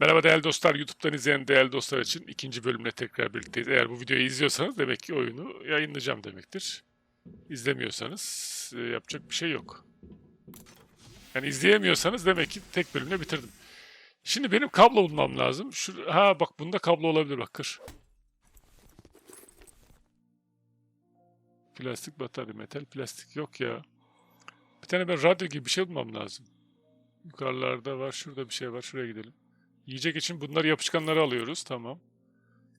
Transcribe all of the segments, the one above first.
Merhaba değerli dostlar, YouTube'dan izleyen değerli dostlar için ikinci bölümle tekrar birlikteyiz. Eğer bu videoyu izliyorsanız demek ki oyunu yayınlayacağım demektir. İzlemiyorsanız e, yapacak bir şey yok. Yani izleyemiyorsanız demek ki tek bölümle bitirdim. Şimdi benim kablo bulmam lazım. Şu, ha bak bunda kablo olabilir bak kır. Plastik batarya, metal plastik yok ya. Bir tane ben radyo gibi bir şey bulmam lazım. Yukarılarda var, şurada bir şey var. Şuraya gidelim. Yiyecek için bunları yapışkanları alıyoruz. Tamam.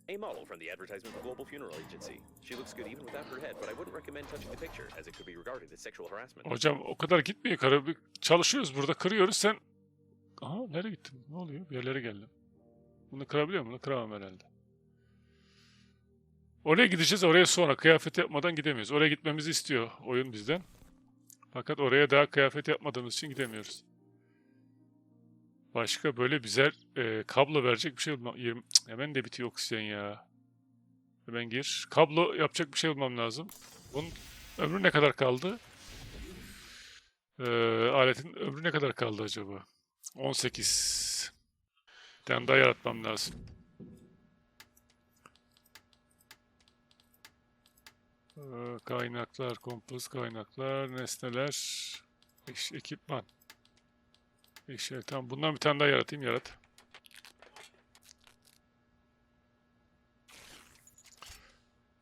A model from the advertisement Global Funeral Agency. She looks good even without her head, but I wouldn't recommend touching the picture as it could be regarded as sexual harassment. Hocam o kadar gitmiyor. Bir Çalışıyoruz burada kırıyoruz. Sen... Aha nereye gittin? Ne oluyor? Bir yerlere geldim. Bunu kırabiliyor muyum? Bunu kıramam herhalde. Oraya gideceğiz. Oraya sonra kıyafet yapmadan gidemiyoruz. Oraya gitmemizi istiyor oyun bizden. Fakat oraya daha kıyafet yapmadığımız için gidemiyoruz. Başka böyle bize e, kablo verecek bir şey bulmam. Yirmi- Cık, Hemen de bitiyor oksijen ya. Hemen gir. Kablo yapacak bir şey bulmam lazım. Bunun ömrü ne kadar kaldı? Ee, aletin ömrü ne kadar kaldı acaba? 18. Bir tane daha yaratmam lazım. Ee, kaynaklar, kompoz kaynaklar, nesneler, ekipman. Eşya, tamam bundan bir tane daha yaratayım, yarat.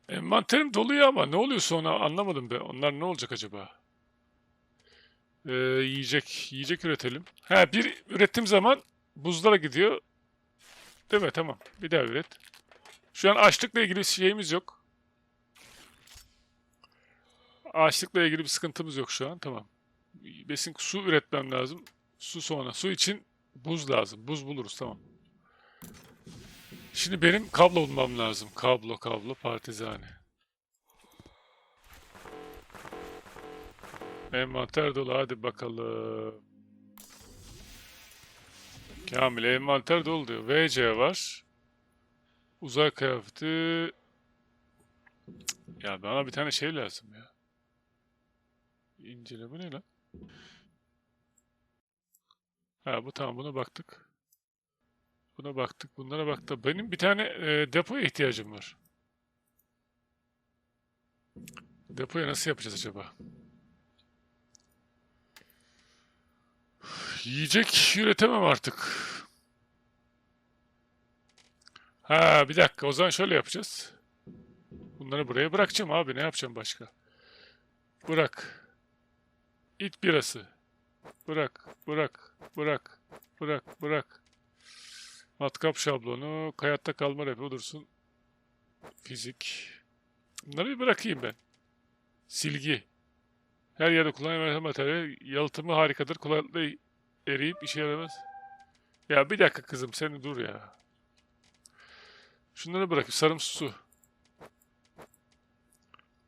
Envanterim doluyor ama ne oluyor sonra anlamadım be. Onlar ne olacak acaba? Ee, yiyecek, yiyecek üretelim. Ha bir ürettiğim zaman buzlara gidiyor. Değil mi? Tamam. Bir daha üret. Şu an açlıkla ilgili şeyimiz yok. Açlıkla ilgili bir sıkıntımız yok şu an. Tamam. Besin su üretmem lazım. Su sonra. Su için buz lazım. Buz buluruz. Tamam. Şimdi benim kablo bulmam lazım. Kablo, kablo, partizane. Envanter dolu. Hadi bakalım. Kamil envanter dolu diyor. VC var. Uzay kıyafeti. Ya bana bir tane şey lazım ya. İncele bu ne lan? Ha bu tamam buna baktık. Buna baktık, bunlara baktık. Benim bir tane e, depoya ihtiyacım var. Depoya nasıl yapacağız acaba? Yiyecek üretemem artık. Ha bir dakika o zaman şöyle yapacağız. Bunları buraya bırakacağım abi ne yapacağım başka? Bırak. İt birası. Bırak, bırak, bırak, bırak, bırak. Matkap şablonu, hayatta kalma repi dursun. Fizik. Bunları bir bırakayım ben. Silgi. Her yerde kullanılan materyal yalıtımı harikadır. Kolaylıkla eriyip işe yaramaz. Ya bir dakika kızım sen dur ya. Şunları bırakayım. Sarımsı su.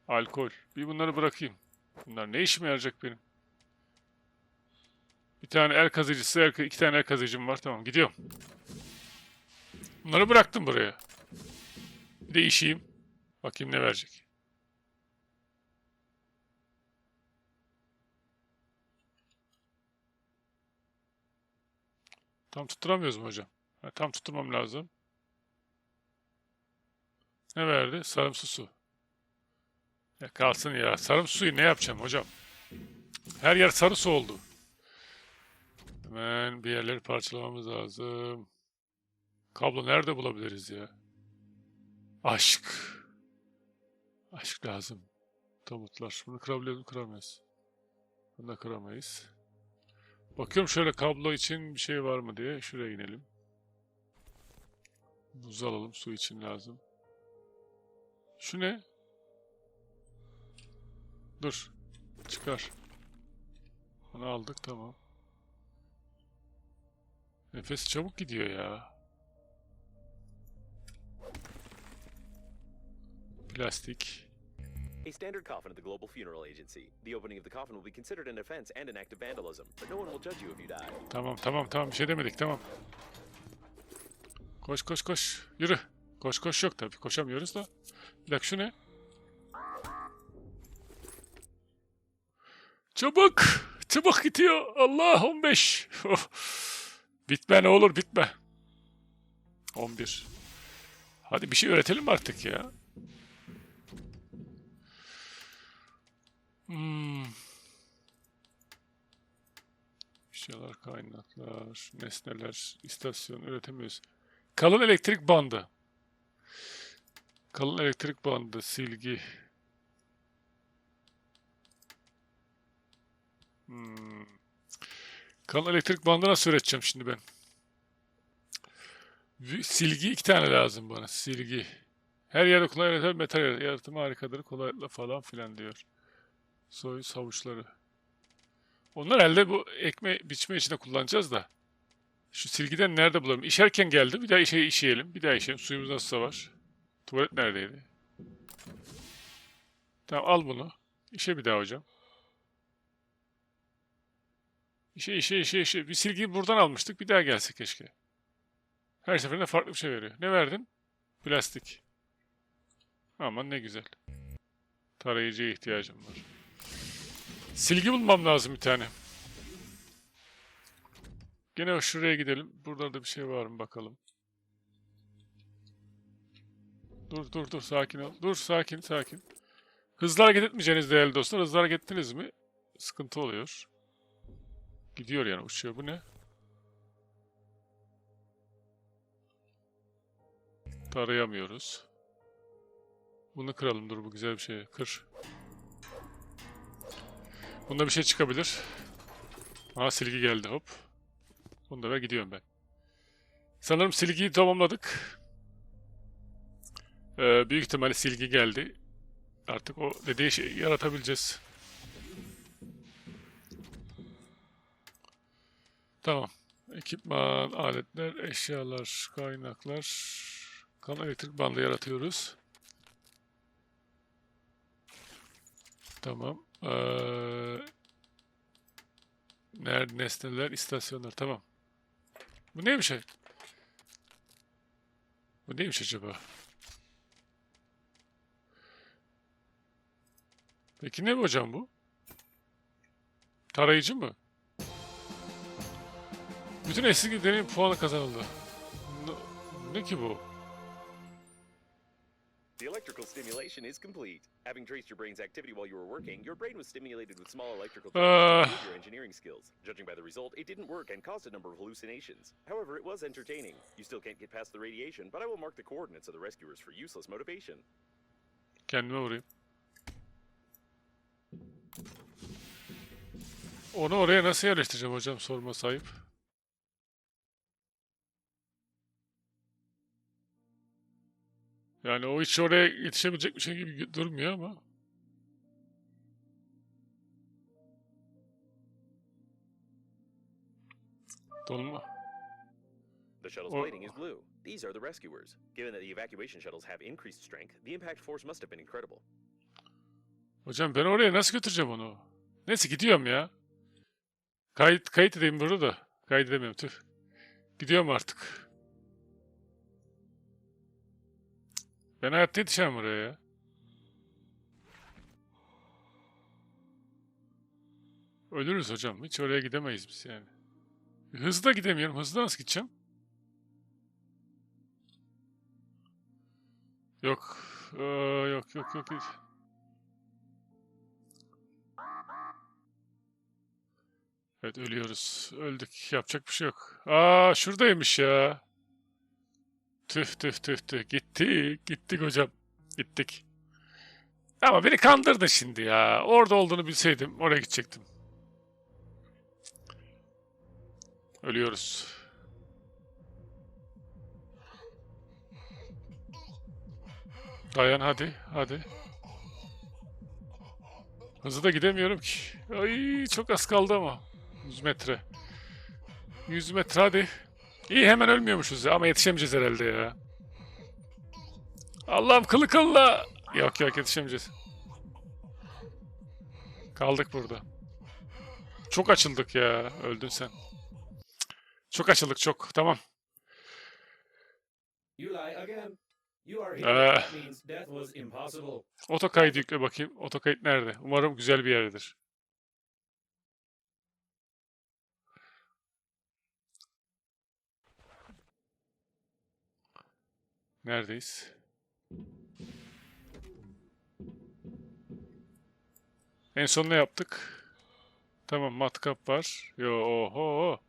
Alkol. Bir bunları bırakayım. Bunlar ne işime yarayacak benim? Bir tane el kazıcısı, el, iki tane el kazıcım var. Tamam gidiyorum. Bunları bıraktım buraya. Bir de işeyim. Bakayım ne verecek. Tam tutturamıyoruz mu hocam? Ha, tam tutturmam lazım. Ne verdi? Sarımsı su. Ya kalsın ya. Sarımsı suyu ne yapacağım hocam? Her yer sarı su oldu. Hemen bir yerleri parçalamamız lazım. Kablo nerede bulabiliriz ya? Aşk. Aşk lazım. Tabutlar. Bunu kırabiliyor muyuz? Kıramayız. Bunu da kıramayız. Bakıyorum şöyle kablo için bir şey var mı diye. Şuraya inelim. Buz alalım. Su için lazım. Şu ne? Dur. Çıkar. Onu aldık tamam. Nefes çabuk gidiyor ya. Plastik. A standard coffin at the Global Funeral Agency. The opening of the coffin will be considered an offense and an act of vandalism, but no one will judge you if you die. Tamam tamam tamam bir şey demedik tamam. Koş koş koş. Yürü. Koş koş yok tabii koşamıyoruz da. Bir dakika şu ne? Çabuk. Çabuk gidiyor. Allah 15. Bitme ne olur bitme. 11. Hadi bir şey öğretelim artık ya. Hmm. Eşyalar, kaynaklar, nesneler, istasyon üretemiyoruz. Kalın elektrik bandı. Kalın elektrik bandı, silgi. Hmm. Kalın elektrik bandı nasıl üreteceğim şimdi ben? Silgi iki tane lazım bana. Silgi. Her yerde kullanılan metal yaratımı harikadır. Kolaylıkla falan filan diyor. Soy savuçları. Onlar elde bu ekme biçme içinde kullanacağız da. Şu silgiden nerede bulalım? İşerken geldi. Bir daha işe işeyelim. Bir daha işeyelim. Suyumuz nasılsa var. Tuvalet neredeydi? Tamam al bunu. İşe bir daha hocam. İşe işe işe işe. Bir silgiyi buradan almıştık. Bir daha gelse keşke. Her seferinde farklı bir şey veriyor. Ne verdin? Plastik. Aman ne güzel. Tarayıcıya ihtiyacım var. Silgi bulmam lazım bir tane. Gene şuraya gidelim. Burada da bir şey var mı bakalım. Dur dur dur sakin ol. Dur sakin sakin. Hızlı hareket etmeyeceğiniz değerli dostlar. Hızlı hareket ettiniz mi sıkıntı oluyor. Gidiyor yani uçuyor. Bu ne? Tarayamıyoruz. Bunu kıralım dur bu güzel bir şey. Kır. Bunda bir şey çıkabilir. Aa silgi geldi hop. Bunu da gidiyorum ben. Sanırım silgiyi tamamladık. Ee, büyük ihtimalle silgi geldi. Artık o dediği şeyi yaratabileceğiz. Tamam. Ekipman, aletler, eşyalar, kaynaklar. Kan elektrik bandı yaratıyoruz. Tamam. Ee, nerede nesneler, istasyonlar. Tamam. Bu neymiş? Bu neymiş acaba? Peki ne hocam bu? Tarayıcı mı? Bütün puanı kazanıldı. Ne, ne ki bu? The electrical stimulation is complete. Having traced your brain's activity while you were working, your brain was stimulated with small electrical uh. improve your engineering skills. Judging by the result, it didn't work and caused a number of hallucinations. However, it was entertaining. You still can't get past the radiation, but I will mark the coordinates of the rescuers for useless motivation. Kendime vurayım. Onu oraya nasıl yerleştireceğim hocam sorma sahip. Yani o hiç oraya yetişebilecek bir şey gibi durmuyor ama. Dolma. The shuttle's Or- plating is blue. These are the rescuers. Given that the evacuation shuttles have increased strength, the impact force must have been incredible. Hocam ben oraya nasıl götüreceğim onu? Neyse gidiyorum ya. Kayıt, kayıt edeyim burada da. Kaydedemiyorum tüh. Gidiyorum artık. Ben hayatta yetişemem oraya ya. Ölürüz hocam. Hiç oraya gidemeyiz biz yani. Hızla gidemiyorum. Hızla nasıl gideceğim? Yok. Ee, yok yok yok. yok. Evet ölüyoruz. Öldük. Yapacak bir şey yok. Aa şuradaymış ya. Tüh tüh tüh tüh. Gittik. Gittik hocam. Gittik. Ama beni kandırdın şimdi ya. Orada olduğunu bilseydim oraya gidecektim. Ölüyoruz. Dayan hadi. Hadi. Hızlı da gidemiyorum ki. Ay çok az kaldı ama. 100 metre. 100 metre hadi. İyi hemen ölmüyormuşuz ya ama yetişemeyeceğiz herhalde ya. Allah'ım kılı kılla. Yok yok yetişemeyeceğiz. Kaldık burada. Çok açıldık ya. Öldün sen. Çok açıldık çok. Tamam. İmpossible. Otokayıt yükle bakayım. Otokayıt nerede? Umarım güzel bir yerdedir. Neredeyiz? En son ne yaptık? Tamam matkap var. Yo oho.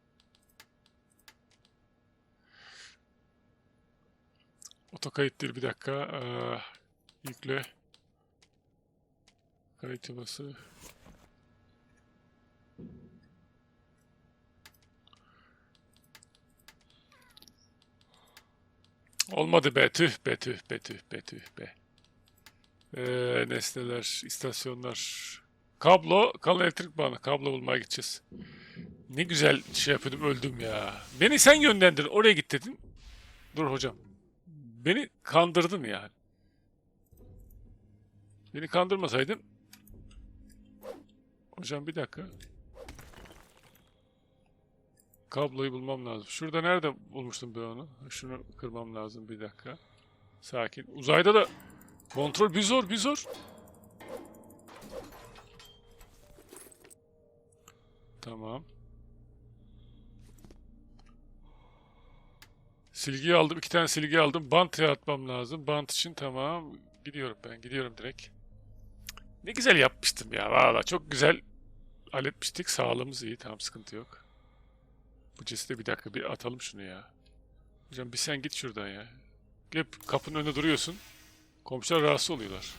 Otokayıt değil bir dakika. Aa, yükle. Kayıt yuvası. Olmadı be tüh be tüh be tüh be tüh be. Ee, nesneler, istasyonlar. Kablo, kalın elektrik bağını. Kablo bulmaya gideceğiz. Ne güzel şey yapıyordum öldüm ya. Beni sen yönlendirdin oraya git dedin. Dur hocam. Beni kandırdın yani. Beni kandırmasaydın. Hocam bir dakika. Kabloyu bulmam lazım. Şurada nerede bulmuştum ben onu? Şunu kırmam lazım bir dakika. Sakin. Uzayda da kontrol bir zor bir zor. Tamam. Silgi aldım. iki tane silgi aldım. Bant yaratmam lazım. Bant için tamam. Gidiyorum ben. Gidiyorum direkt. Ne güzel yapmıştım ya. Valla çok güzel halletmiştik. Sağlığımız iyi. Tamam sıkıntı yok. Bu cesede bir dakika bir atalım şunu ya. Hocam bir sen git şuradan ya. Hep kapının önünde duruyorsun. Komşular rahatsız oluyorlar.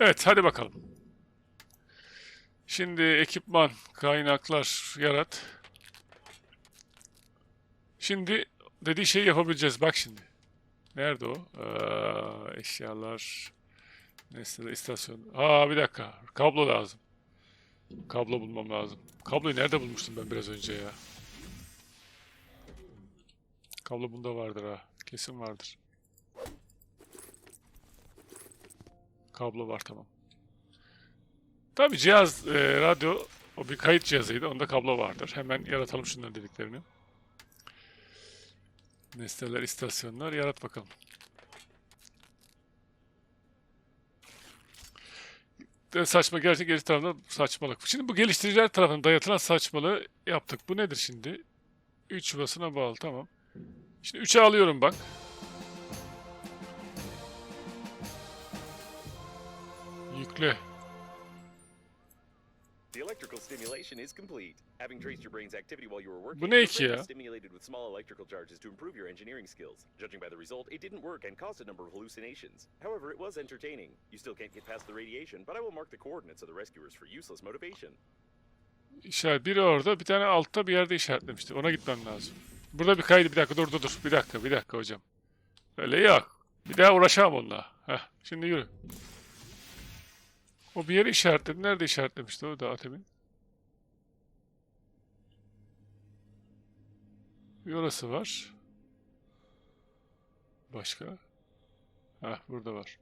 Evet hadi bakalım. Şimdi ekipman, kaynaklar yarat. Şimdi dediği şeyi yapabileceğiz. Bak şimdi. Nerede o? Aa, eşyalar. Nesneler, istasyon. Aa bir dakika. Kablo lazım. Kablo bulmam lazım. Kabloyu nerede bulmuştum ben biraz önce ya? Kablo bunda vardır ha. Kesin vardır. Kablo var tamam. Tabi cihaz, e, radyo o bir kayıt cihazıydı. Onda kablo vardır. Hemen yaratalım şunların dediklerini. Nesneler, istasyonlar yarat bakalım. Saçma gerçek geri tarafında saçmalık. Şimdi bu geliştiriciler tarafından dayatılan saçmalığı yaptık. Bu nedir şimdi? 3 yuvasına bağlı tamam. Şimdi 3'e alıyorum bak. Yükle. Stimulation is complete. Having traced your brain's activity while you were working, Bu ne ya? stimulated with small electrical charges to improve your engineering skills. Judging by the result, it didn't work and caused a number of hallucinations. However, it was entertaining. You still can't get past the radiation, but I will mark the coordinates of the rescuers for useless motivation. İşaret biri orada, bir tane altta bir yerde işaretlemişti. Ona gitmem lazım. Burada bir kaydı. Bir dakika dur dur dur. Bir dakika, bir dakika hocam. Öyle yok. Bir daha uğraşamam onunla. Heh, şimdi yürü. O bir yere işaretledi. Nerede işaretlemişti o da Atem'in? Bir orası var. Başka? Heh, burada var.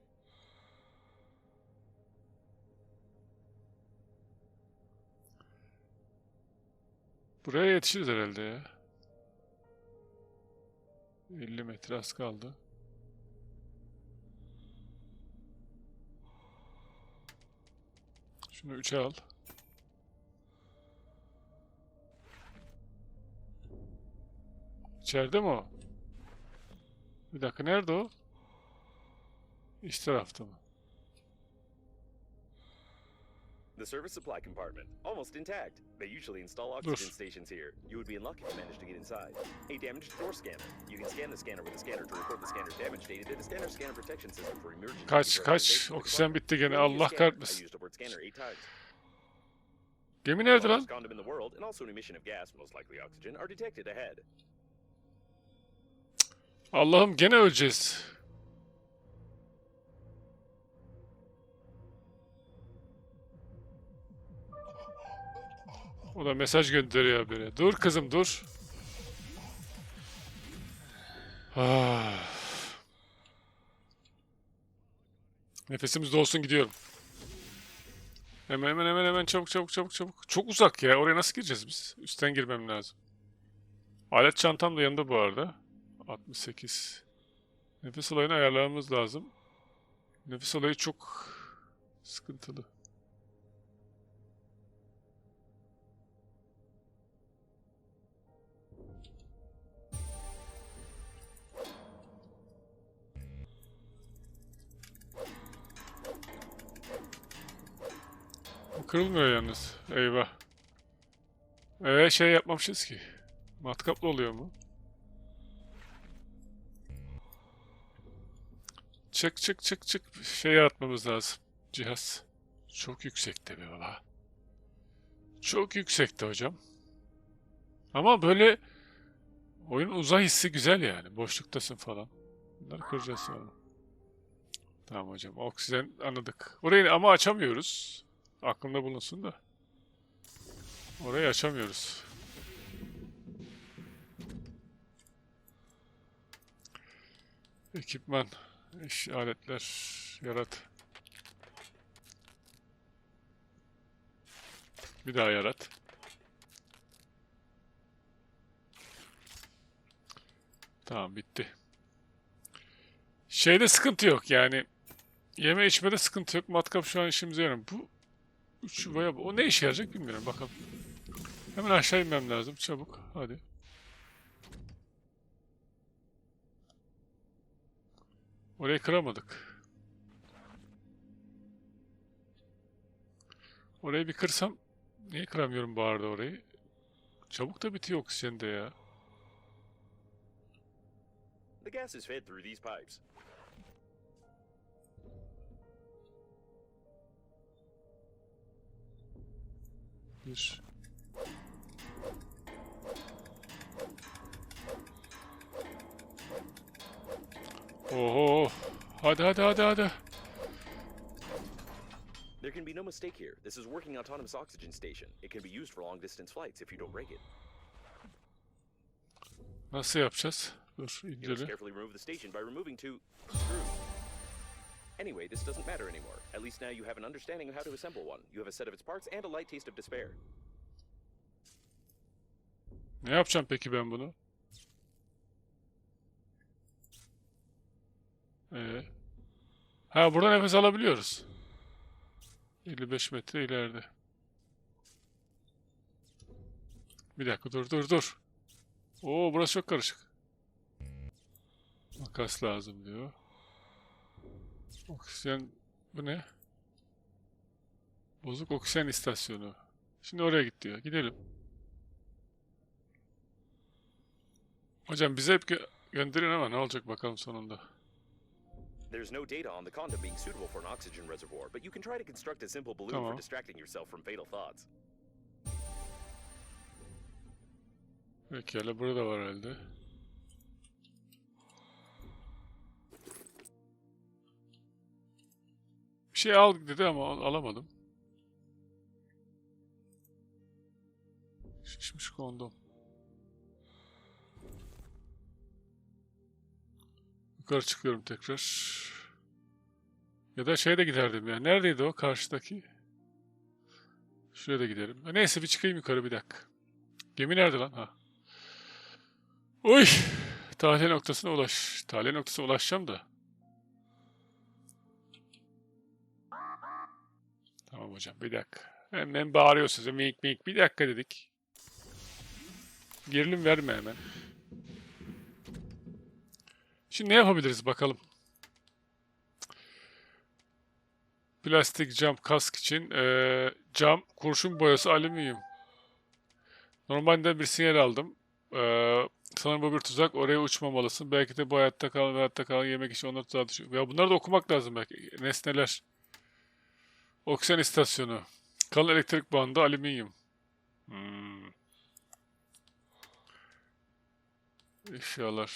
Buraya yetişiriz herhalde ya. 50 metre az kaldı. Şunu 3'e al. İçeride mi o? Bir dakika nerede o? İç tarafta mı? The service supply compartment, almost intact. They usually install oxygen stations here. You would be unlucky to manage to get inside. A damaged door scanner. You can scan the scanner with a scanner to report the scanner's damage data to the scanner scanner protection system for emergency. Kaç kaç the oksijen bitti gene you Allah kahretmesin. the. Gemi nerede lan? Allah'ım gene öleceğiz. O da mesaj gönderiyor böyle. Dur kızım dur. Ah. Nefesimiz dolsun gidiyorum. Hemen hemen hemen hemen çabuk çabuk çabuk çabuk. Çok uzak ya. Oraya nasıl gireceğiz biz? Üstten girmem lazım. Alet çantam da yanında bu arada. 68. Nefes olayını ayarlamamız lazım. Nefes olayı çok sıkıntılı. Kırılmıyor yalnız. Eyvah. Ee şey yapmamışız ki. Matkaplı oluyor mu? Çık çık çık çık. Şey yaratmamız lazım. Cihaz. Çok yüksekte be baba. Çok yüksekte hocam. Ama böyle oyun uzay hissi güzel yani. Boşluktasın falan. Bunları kıracağız sonra. Tamam hocam. Oksijen anladık. Orayı ama açamıyoruz. Aklımda bulunsun da. Orayı açamıyoruz. Ekipman, iş aletler, yarat. Bir daha yarat. Tamam bitti. Şeyde sıkıntı yok yani. Yeme içmede sıkıntı yok. Matkap şu an işimize yarıyor. Bu üç boya o ne işe yarayacak bilmiyorum bakalım. Hemen aşağı inmem lazım çabuk. Hadi. Orayı kıramadık. Orayı bir kırsam niye kıramıyorum bu arada orayı? Çabuk da bitiyor oksijen de ya. The gas is fed through these pipes. Bir. Oho. Hadi hadi hadi hadi. There can be no mistake here. This is working autonomous oxygen station. It can be used for long distance flights if you don't break it. Nasıl yapacağız? Dur You must incele. carefully remove the station by removing two screws. Anyway, this doesn't matter anymore. At least now you have an understanding of how to assemble one. You have a set of its parts and a light taste of despair. Ne yapacağım peki ben bunu? Ha burada nefes alabiliyoruz. 55 metre ileride. Bir dakika dur dur dur. Oo burası çok karışık. Makas lazım diyor. Oksijen bu ne? Bozuk oksijen istasyonu. Şimdi oraya git diyor. Gidelim. Hocam bize hep gö- gönderin ama ne olacak bakalım sonunda. There's no data on the conduit being suitable for an oxygen reservoir, but you can try to construct a simple balloon Tamam. for distracting yourself from fatal thoughts. Pekala burada var herhalde. Bir şey al dedi ama al- alamadım. Şişmiş kondom. Yukarı çıkıyorum tekrar. Ya da şeye de giderdim ya. Neredeydi o karşıdaki? Şuraya da giderim. Ha, Neyse bir çıkayım yukarı bir dakika. Gemi nerede lan? Ha. Uy! Tahliye noktasına ulaş. Tahliye noktasına ulaşacağım da. Tamam hocam bir dakika. Hemen bağırıyorsunuz. Mik mik. Bir dakika dedik. Gerilim verme hemen. Şimdi ne yapabiliriz bakalım. Plastik cam kask için eee, cam, kurşun boyası, alüminyum. Normalde bir sinyal aldım. Eee sanırım bu bir tuzak. Oraya uçmamalısın. Belki de bu hayatta kalan hayatta kalan yemek için onları tuzağa düşüyor. Ya bunları da okumak lazım belki. Nesneler. Oksijen istasyonu. Kalın elektrik bandı, alüminyum. Hmm. Eşyalar.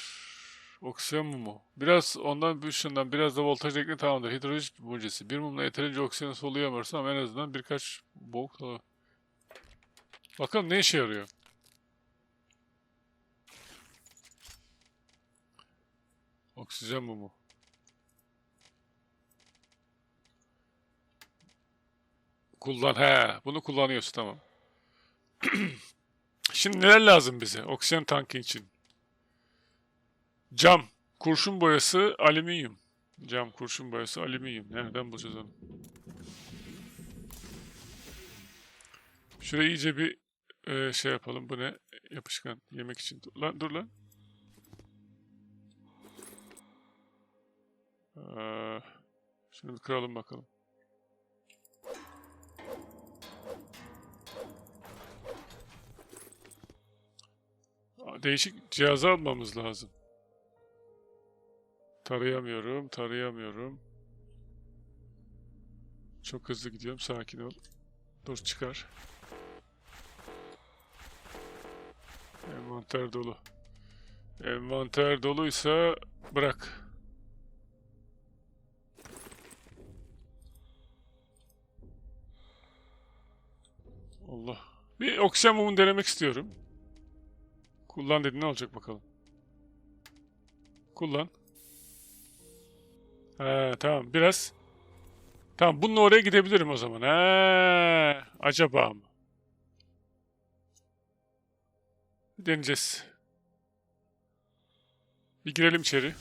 Oksijen mumu. Biraz ondan bir şundan biraz da voltaj ekle tamamdır. Hidroliz mucisi. Bir mumla yeterince oksijeni soluyamıyorsun ama en azından birkaç boğuk solu- Bakalım ne işe yarıyor. Oksijen mumu. Kullan he. Bunu kullanıyorsun tamam. Şimdi neler lazım bize oksijen tankı için? Cam. Kurşun boyası alüminyum. Cam kurşun boyası alüminyum. Nereden bulacağız onu? Şuraya iyice bir e, şey yapalım. Bu ne? Yapışkan. Yemek için. Dur lan. Dur lan. Ee, şimdi kıralım bakalım. Değişik cihazı almamız lazım. Tarayamıyorum, tarayamıyorum. Çok hızlı gidiyorum, sakin ol. Dur çıkar. Envanter dolu. Envanter doluysa bırak. Allah. Bir oksijen mumu denemek istiyorum. Kullan dedi ne olacak bakalım. Kullan. He tamam biraz. Tamam bununla oraya gidebilirim o zaman. He acaba mı? Deneyeceğiz. Bir girelim içeri.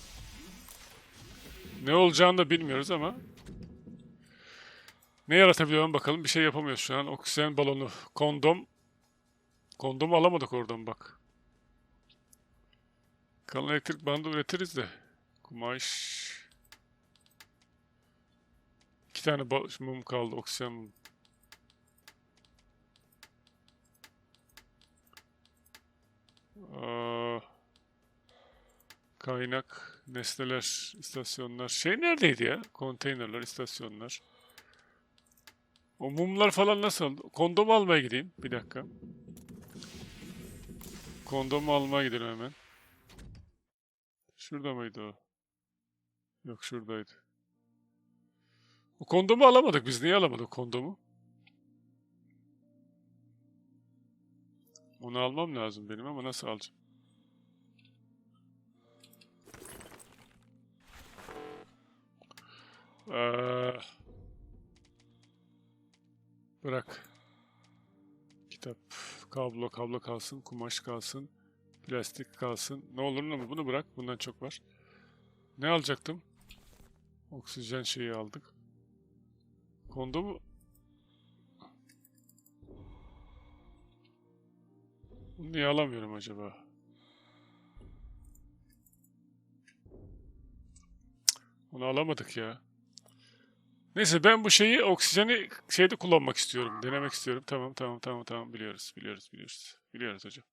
Ne olacağını da bilmiyoruz ama. Ne yaratabiliyorum bakalım. Bir şey yapamıyoruz şu an. Oksijen balonu, kondom. Kondomu alamadık oradan bak. Kalın elektrik bandı üretiriz de. Kumaş. İki tane mum kaldı. Oksijen kaynak, nesneler, istasyonlar. Şey neredeydi ya? Konteynerler, istasyonlar. O mumlar falan nasıl? Kondom almaya gideyim. Bir dakika. Kondomu almaya gidelim hemen. Şurada mıydı o? Yok şuradaydı. O kondomu alamadık biz. Niye alamadık kondomu? Onu almam lazım benim ama nasıl alacağım? Ee, bırak. Kitap, kablo, kablo kalsın, kumaş kalsın, plastik kalsın. Ne olur ne olur bunu bırak. Bundan çok var. Ne alacaktım? Oksijen şeyi aldık. Kondomu Bunu niye alamıyorum acaba? Onu alamadık ya. Neyse ben bu şeyi oksijeni şeyde kullanmak istiyorum. Denemek istiyorum. Tamam tamam tamam tamam biliyoruz biliyoruz biliyoruz. Biliyoruz hocam.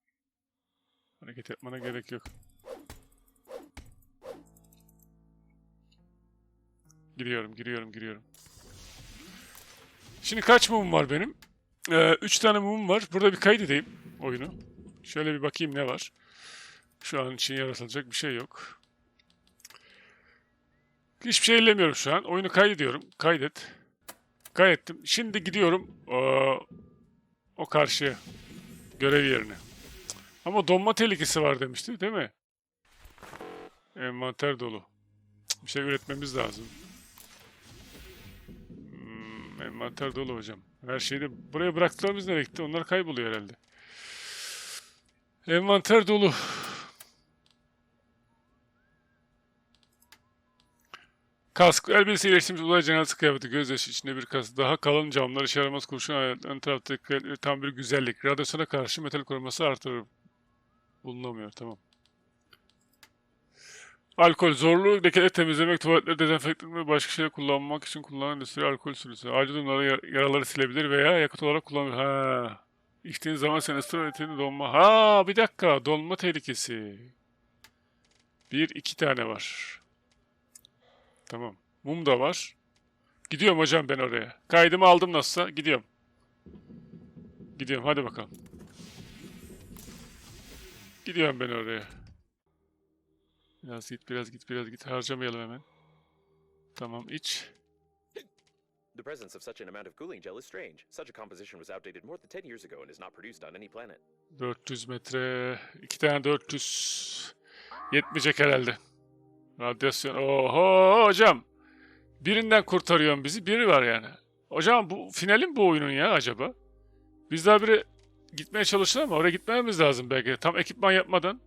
Hareket etmana gerek yok. Giriyorum giriyorum giriyorum. Şimdi kaç mum var benim? Ee, üç tane mum var. Burada bir kaydedeyim oyunu. Şöyle bir bakayım ne var. Şu an için yaratılacak bir şey yok. Hiçbir şey ellemiyorum şu an. Oyunu kaydediyorum. Kaydet. Kaydettim. Şimdi gidiyorum o, o karşıya. Görev yerine. Ama donma tehlikesi var demişti değil mi? Envanter dolu. Bir şey üretmemiz lazım. Envanter dolu hocam. Her şeyi de buraya bıraktıklarımız nereye gitti? Onlar kayboluyor herhalde. Envanter dolu. Kask, elbise iyileştirmiş uzay cenazesi kıyafeti, gözyaşı içinde bir kask, daha kalın camlar, işe yaramaz kurşun, ön taraftaki tam bir güzellik. Radyasyona karşı metal koruması artırır. Bulunamıyor, tamam. Alkol, zorlu lekeleri temizlemek, tuvaletleri dezenfekte etmek ve başka şeyler kullanmak için kullanılan endüstri alkol sürüsü. Acil durumlarda yar- yaraları silebilir veya yakıt olarak kullanılır. Ha. İçtiğin zaman sen ısrar donma. Ha bir dakika. Donma tehlikesi. Bir, iki tane var. Tamam. Mum da var. Gidiyorum hocam ben oraya. Kaydımı aldım nasılsa. Gidiyorum. Gidiyorum hadi bakalım. Gidiyorum ben oraya. Biraz git biraz git biraz git. Harcamayalım hemen. Tamam iç. The presence of such an amount of cooling gel is strange. Such a composition was outdated more than 10 years ago and is not produced on any planet. 400 metre. iki tane 400. Yetmeyecek herhalde. Radyasyon. Oho hocam. Birinden kurtarıyorsun bizi. Biri var yani. Hocam bu finalin bu oyunun ya acaba? Biz daha biri gitmeye çalıştık ama oraya gitmemiz lazım belki. Tam ekipman yapmadan.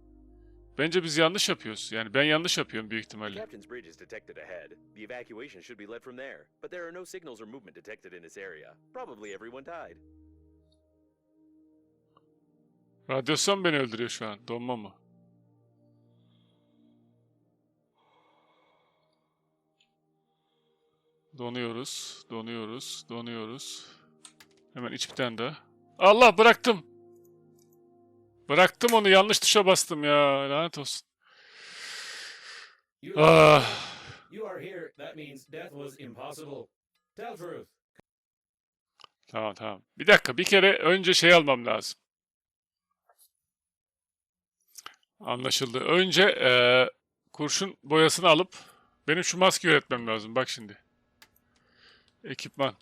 Bence biz yanlış yapıyoruz. Yani ben yanlış yapıyorum büyük ihtimalle. captain's bridge is detected ahead. The evacuation should be led from there, but there are no signals or movement detected in this area. Probably everyone died. Radyasyon beni öldürüyor şu an. Donma mı? Donuyoruz, donuyoruz, donuyoruz. Hemen iç bir tane daha. Allah bıraktım. Bıraktım onu yanlış tuşa bastım ya. Lanet olsun. You Ah. you are here. That means death was impossible. Tell truth. Tamam tamam. Bir dakika bir kere önce şey almam lazım. Anlaşıldı. Önce eee, kurşun boyasını alıp benim şu maskeyi üretmem lazım. Bak şimdi. Ekipman.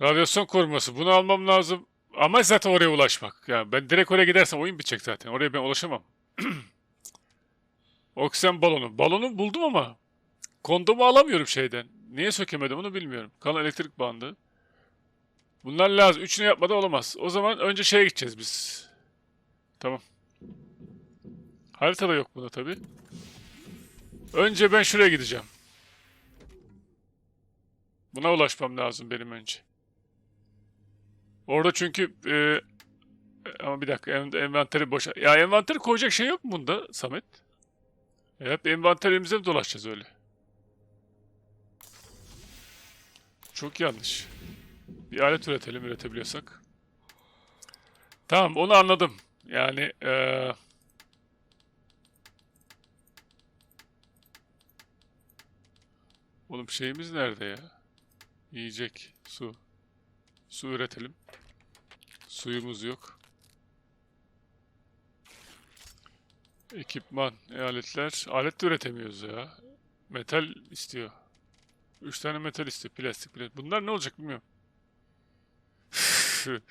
Radyasyon koruması. Bunu almam lazım. Ama zaten oraya ulaşmak. Yani ben direkt oraya gidersem oyun bitecek zaten. Oraya ben ulaşamam. Oksijen balonu. Balonu buldum ama kondomu alamıyorum şeyden. Niye sökemedim onu bilmiyorum. Kalın elektrik bandı. Bunlar lazım. Üçünü yapmadan olamaz. O zaman önce şeye gideceğiz biz. Tamam. Haritada yok bunda tabi. Önce ben şuraya gideceğim. Buna ulaşmam lazım benim önce. Orada çünkü e, ama bir dakika en, envanteri boşa. Ya envanteri koyacak şey yok mu bunda Samet? Hep envanterimize mi dolaşacağız öyle? Çok yanlış. Bir alet üretelim üretebiliyorsak. Tamam onu anladım. Yani eee Oğlum şeyimiz nerede ya? Yiyecek, su. Su üretelim. Suyumuz yok. Ekipman, e, aletler. Alet de üretemiyoruz ya. Metal istiyor. Üç tane metal istiyor. Plastik, plastik. Bunlar ne olacak bilmiyorum.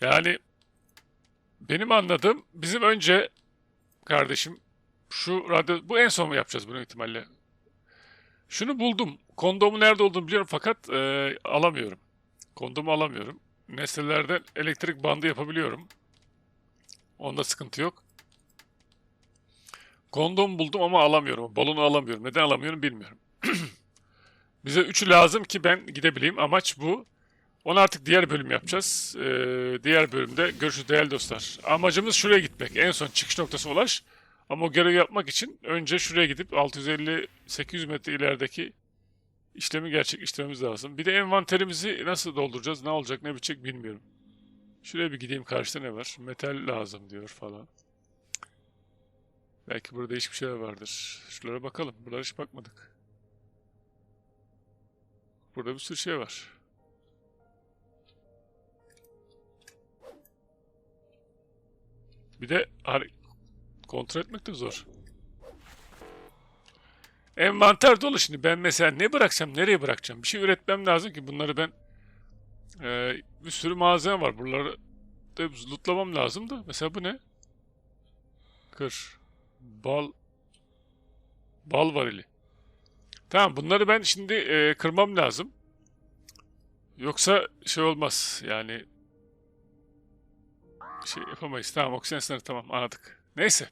Yani benim anladığım bizim önce kardeşim şu radyo bu en son mu yapacağız bunu ihtimalle. Şunu buldum. Kondomu nerede olduğunu biliyorum fakat e, alamıyorum. Kondomu alamıyorum. Nesnelerden elektrik bandı yapabiliyorum. Onda sıkıntı yok. Kondom buldum ama alamıyorum. Balonu alamıyorum. Neden alamıyorum bilmiyorum. Bize üçü lazım ki ben gidebileyim. Amaç bu. Onu artık diğer bölüm yapacağız. Ee, diğer bölümde görüşürüz değerli dostlar. Amacımız şuraya gitmek. En son çıkış noktasına ulaş. Ama o görevi yapmak için önce şuraya gidip 650-800 metre ilerideki işlemi gerçekleştirmemiz lazım. Bir de envanterimizi nasıl dolduracağız, ne olacak, ne bitecek bilmiyorum. Şuraya bir gideyim karşıda ne var? Metal lazım diyor falan. Belki burada hiçbir şeyler vardır. Şuralara bakalım. Buralara hiç bakmadık. Burada bir sürü şey var. Bir de kontrol etmek de zor. Envanter dolu şimdi. Ben mesela ne bıraksam nereye bırakacağım? Bir şey üretmem lazım ki bunları ben e, bir sürü malzeme var. Buraları da lootlamam lazım da. Mesela bu ne? Kır. Bal. Bal varili. Tamam bunları ben şimdi e, kırmam lazım. Yoksa şey olmaz. Yani şey yapamayız. Tamam oksijen tamam anladık. Neyse.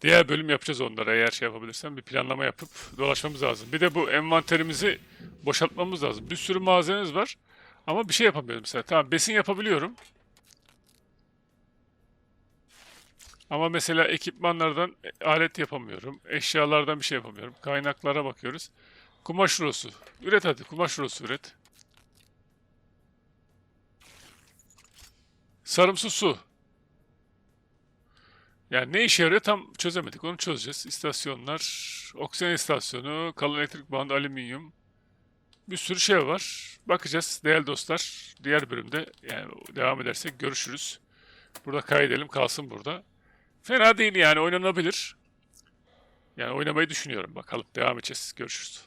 Diğer bölüm yapacağız onlara eğer şey yapabilirsem. Bir planlama yapıp dolaşmamız lazım. Bir de bu envanterimizi boşaltmamız lazım. Bir sürü malzememiz var. Ama bir şey yapamıyorum mesela. Tamam besin yapabiliyorum. Ama mesela ekipmanlardan alet yapamıyorum. Eşyalardan bir şey yapamıyorum. Kaynaklara bakıyoruz. Kumaş rulosu. Üret hadi kumaş rulosu üret. Sarımsı su. Yani ne işe yarıyor tam çözemedik. Onu çözeceğiz. İstasyonlar, oksijen istasyonu, kalın elektrik bandı, alüminyum. Bir sürü şey var. Bakacağız değerli dostlar. Diğer bölümde yani devam edersek görüşürüz. Burada kaydedelim kalsın burada. Fena değil yani oynanabilir. Yani oynamayı düşünüyorum bakalım. Devam edeceğiz. Görüşürüz.